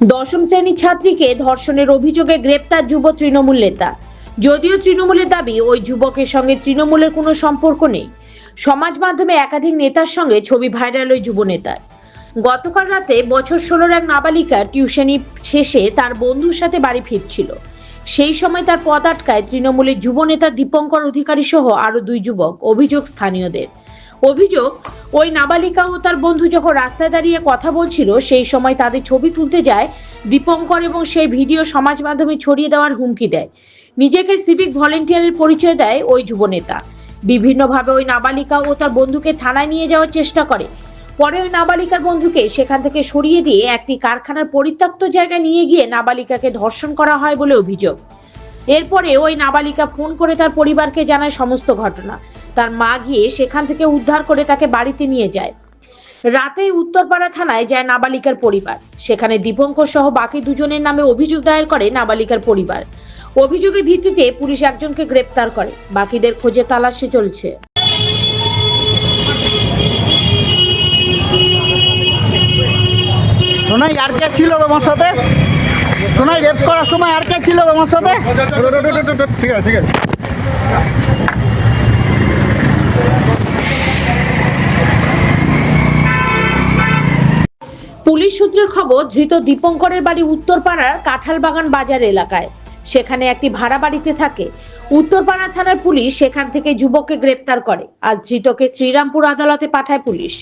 দশম শ্রেণির ছাত্রীকে ধর্ষণের অভিযোগে গ্রেপ্তার যুব তৃণমূল নেতা। যদিও তৃণমূলের দাবি, ওই যুবকের সঙ্গে তৃণমূলের কোনো সম্পর্ক নেই। সমাজ মাধ্যমে একাধিক নেতার সঙ্গে ছবি ভাইরাল ওই যুব নেতার। গতকাল রাতে বছর ষোলোর এক নাবালিকা টিউশনি শেষে তার বন্ধুর সাথে বাড়ি ফিরছিল। সেই সময় তার পথ আটকায় তৃণমূলের যুব নেতা দীপঙ্কর অধিকারী সহ আরও দুই যুবক, অভিযোগ স্থানীয়দের। অভিযোগ, ওই নাবালিকা ও তার বন্ধু যখন রাস্তায় দাঁড়িয়ে কথা বলছিল, সেই সময় তাদের ছবি তুলতে যায় দীপঙ্কর এবং সেই ভিডিও সমাজ মাধ্যমে ছড়িয়ে দেওয়ার হুমকি দেয়। নিজেকে সিভিক ভলেন্টিয়ারের পরিচয় দেয় ওই যুবনেতা। বিভিন্নভাবে ওই নাবালিকা ও তার বন্ধুকে থানায় নিয়ে যাওয়ার চেষ্টা করে। পরে ওই নাবালিকার বন্ধুকে সেখান থেকে সরিয়ে দিয়ে একটি কারখানার পরিত্যক্ত জায়গায় নিয়ে গিয়ে নাবালিকাকে ধর্ষণ করা হয় বলে অভিযোগ। এরপরে ওই নাবালিকা ফোন করে তার পরিবারকে জানায় সমস্ত ঘটনা। তার মা গিয়ে সেখান থেকে উদ্ধার করে তাকে বাড়িতে নিয়ে যায়। রাতেই উত্তরপাড়া থানায় যায় নাবালিকার পরিবার। সেখানে দীপঙ্কর সহ বাকি দুজনের নামে অভিযোগ দায়ের করে নাবালিকার পরিবার। অভিযোগের ভিত্তিতে পুলিশ একজনকে গ্রেপ্তার করে। বাকিদের খোঁজে তালাশে চলছে। সোনাই আর কে ছিল তোমার সাথে? সোনাই রেপ করার সময় আর কে ছিল তোমার সাথে? ঠিক আছে ঠিক আছে। পুলিশ সূত্রের খবর ধৃত দীপঙ্করের বাড়ি উত্তরপাড়ার কাঁঠালবাগান বাজার এলাকায়। সেখানে একটি ভাড়া বাড়িতে থাকে। উত্তরপাড়া থানার পুলিশ সেখান থেকে যুবককে গ্রেপ্তার করে। আর ধৃতকে শ্রীরামপুর আদালতে পাঠায় পুলিশ।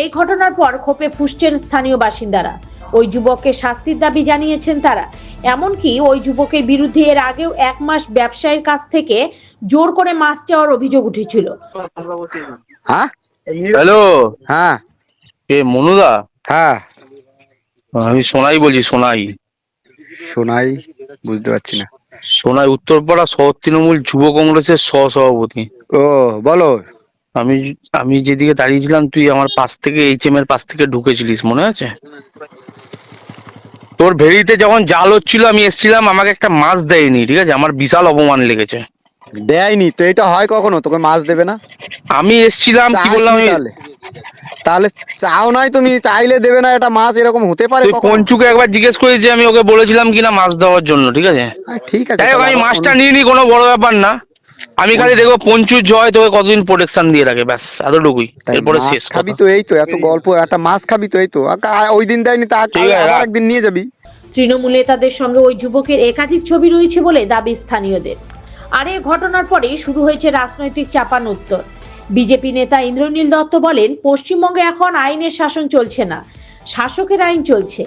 এই ঘটনার পর ক্ষোভে ফুসছেন স্থানীয় বাসিন্দারা। ওই যুবককে শাস্তির দাবি জানিয়েছেন তারা। এমনকি ওই যুবকের বিরুদ্ধে এর আগেও এক মাস ব্যবসায়ীর কাছ থেকে জোর করে মাছ চাওয়ার অভিযোগ উঠেছিল। হ্যাঁ? হ্যালো হ্যাঁ কে মনুদা হ্যাঁ। আমি সোনাই বলছি সোনাই। সোনাই বুঝতে পারছি না। সোনাই উত্তরপাড়া শহর তৃণমূল যুব কংগ্রেসের সহসভাপতি। ও বলো। আমি আমি যেদিকে দাঁড়িয়েছিলাম তুই আমার পাশ থেকে এইচ এম এর পাশ থেকে ঢুকেছিলিস মনে আছে? তোর ভেড়িতে যখন জাল হচ্ছিল আমি এসেছিলাম আমাকে একটা মাছ দেয়নি ঠিক আছে? আমার বিশাল অপমান লেগেছে। দেয়নি তো এটা হয় কখনো? তোকে মাছ দেবে না? আমি এসেছিলাম কি বললাম তাহলে চাও নাই তুমি চাইলে দেবে না এটা মাছ এরকম হতে পারে? পঞ্চুকে একবার জিজ্ঞেস করেছি আমি ওকে বলেছিলাম কিনা মাছ দেওয়ার জন্য ঠিক আছে? ঠিক আছে যাই আমি মাছটা নিয়ে নি কোনো বড় ব্যাপার না। আমি খালি দেখব পঞ্চু জয় তোকে কতদিন প্রোটেকশন দিয়ে রাখে ব্যাস এতটুকুই। এরপরে শেষ খাবি তো এই তো এত গল্প একটা মাছ খাবি তো এই তো। ওই দিন দেয়নি তা একদিন নিয়ে যাবি। তৃণমূল নেতাদের সঙ্গে ওই যুবকের একাধিক ছবি রয়েছে বলে দাবি স্থানীয়দের। আর এই ঘটনার পরেই শুরু হয়েছে রাজনৈতিক চাপানোত্তর বিজেপি নেতা ইন্দ্রনীল দত্ত বলেন, পশ্চিমবঙ্গে এখন আইনের শাসন চলছে না, শাসকের আইন চলছে।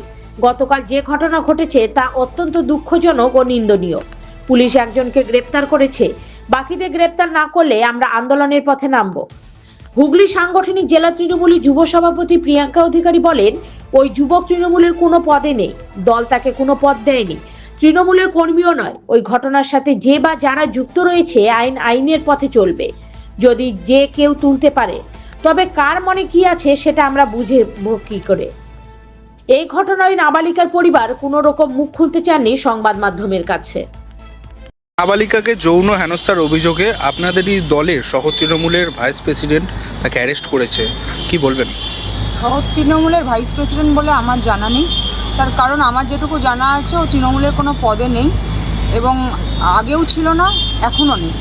গতকাল যে ঘটনা ঘটেছে তা অত্যন্ত দুঃখজনক ও নিন্দনীয়। পুলিশ একজনকে গ্রেপ্তার করেছে, বাকিদের গ্রেপ্তার না করলে আমরা আন্দোলনের পথে নামবো। হুগলি সাংগঠনিক জেলা তৃণমূলের যুব সভাপতি প্রিয়াঙ্কা অধিকারী বলেন, ওই যুবক তৃণমূলের কোনো পদে নেই, দল তাকে কোনো পদ দেয়নি। তৃণমূলের কর্মীও নয়, ওই ঘটনার সাথে যে বা যারা যুক্ত রয়েছে, আইন আইনের পথে চলবে। যদি যে কেউ তুলতে পারে তবে কার মনে কি আছে সেটা আমরা বুঝে কি করে। এই ঘটনায় নাবালিকার পরিবার কোনো রকম মুখ খুলতে চাননি সংবাদ মাধ্যমের কাছে। নাবালিকাকে যৌন হেনস্থার অভিযোগে আপনাদেরই দলের সহ তৃণমূলের ভাইস প্রেসিডেন্ট তাকে অ্যারেস্ট করেছে। কি বলবেন? শহর তৃণমূলের ভাইস প্রেসিডেন্ট বলে আমার জানা নেই। তার কারণ আমার যেটুকু জানা আছে ও তৃণমূলের কোনো পদে নেই এবং আগেও ছিল না এখনও নেই।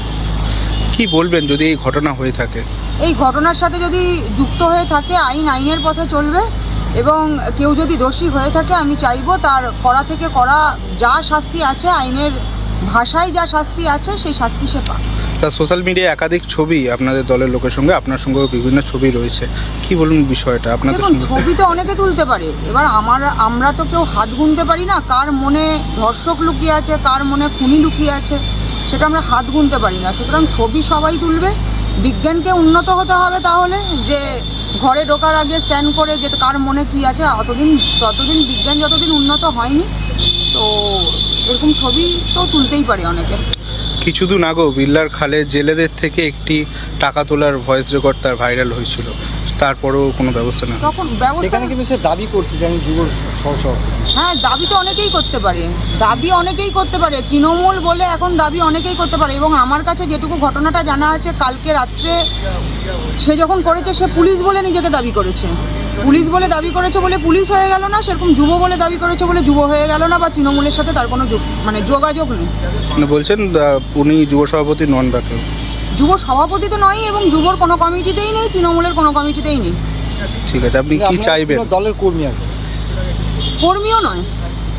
কি বলবেন যদি এই ঘটনা হয়ে থাকে? এই ঘটনার সাথে যদি যুক্ত হয়ে থাকে আইন আইনের পথে চলবে এবং কেউ যদি দোষী হয়ে থাকে আমি চাইব তার করা থেকে করা যা শাস্তি আছে আইনের ভাষায় যা শাস্তি আছে সেই শাস্তি সে পাক। তা সোশ্যাল মিডিয়ায় একাধিক ছবি আপনাদের দলের লোকের সঙ্গে আপনার সঙ্গেও বিভিন্ন ছবি রয়েছে। কি বলুন বিষয়টা আপনাদের ছবি তো অনেকে তুলতে পারে। এবার আমার আমরা তো কেউ হাত গুনতে পারি না কার মনে ধর্ষক লুকিয়ে আছে কার মনে খুনি লুকিয়ে আছে। সেটা আমরা হাত গুনতে পারি না। সুতরাং ছবি সবাই তুলবে। বিজ্ঞানকে উন্নত হতে হবে তাহলে, যে ঘরে ঢোকার আগে স্ক্যান করে যে কার মনে কি আছে অতদিন ততদিন বিজ্ঞান যতদিন উন্নত হয়নি, তো এরকম ছবি তো তুলতেই পারে অনেকে। কিছুদিন আগেও বিল্লার খালে জেলেদের থেকে একটি টাকা তোলার ভয়েস রেকর্ড তার ভাইরাল হয়েছিল। তারপরেও কোনো ব্যবস্থা না তখন ব্যবস্থা সেখানে কিন্তু সে দাবি করছে যে আমি যুব সহসভাপতি। হ্যাঁ দাবি তো অনেকেই করতে পারে। দাবি অনেকেই করতে পারে। তৃণমূল বলে এখন দাবি অনেকেই করতে পারে। এবং আমার কাছে যেটুকু ঘটনাটা জানা আছে কালকে রাত্রে সে যখন করেছে সে পুলিশ বলে নিজেকে দাবি করেছে। পুলিশ বলে দাবি করেছে বলে পুলিশ হয়ে গেল না সেরকম যুব বলে দাবি করেছে বলে যুব হয়ে গেল না বা তৃণমূলের সাথে তার কোনো যোগ- মানে যোগাযোগ নেই? মানে বলছেন উনি যুব সভাপতি নন বা কেউ। যুব সভাপতি তো নয় এবং যুবর কোনো কমিটিতেই নেই তৃণমূলের কোনো কমিটিতেই নেই। ঠিক আছে আপনি কি চাইবেন? দলের কর্মী আর কর্মীও নয়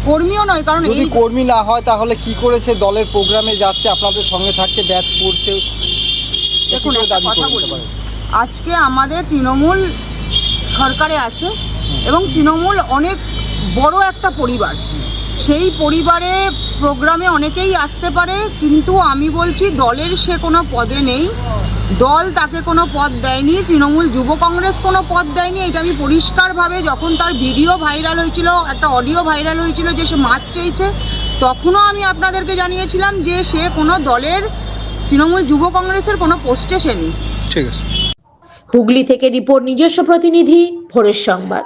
কর্মীও নয় কারণ যদি এই কর্মী না হয় তাহলে কি করে সে দলের প্রোগ্রামে যাচ্ছে? আপনাদের সঙ্গে থাকছে ব্যাচ পড়ছে। দেখুন কথা করে বলি। দিতে পারে? আজকে আমাদের তৃণমূল সরকারে আছে এবং তৃণমূল অনেক বড় একটা পরিবার। সেই পরিবারে প্রোগ্রামে অনেকেই আসতে পারে, কিন্তু আমি বলছি দলের সে কোনো পদে নেই। দল তাকে কোনো পদ দেয়নি, তৃণমূল যুব কংগ্রেস কোনো পদ দেয়নি। এটা আমি পরিষ্কারভাবে যখন তার ভিডিও ভাইরাল হয়েছিল, একটা অডিও ভাইরাল হয়েছিল যে সে মাছ চেয়েছে, তখনও আমি আপনাদেরকে জানিয়েছিলাম যে সে কোনো দলের, তৃণমূল যুব কংগ্রেসের কোনো পোস্টে সে নেই। ঠিক আছে। হুগলি থেকে রিপোর্ট নিজস্ব প্রতিনিধি ভোরের সংবাদ।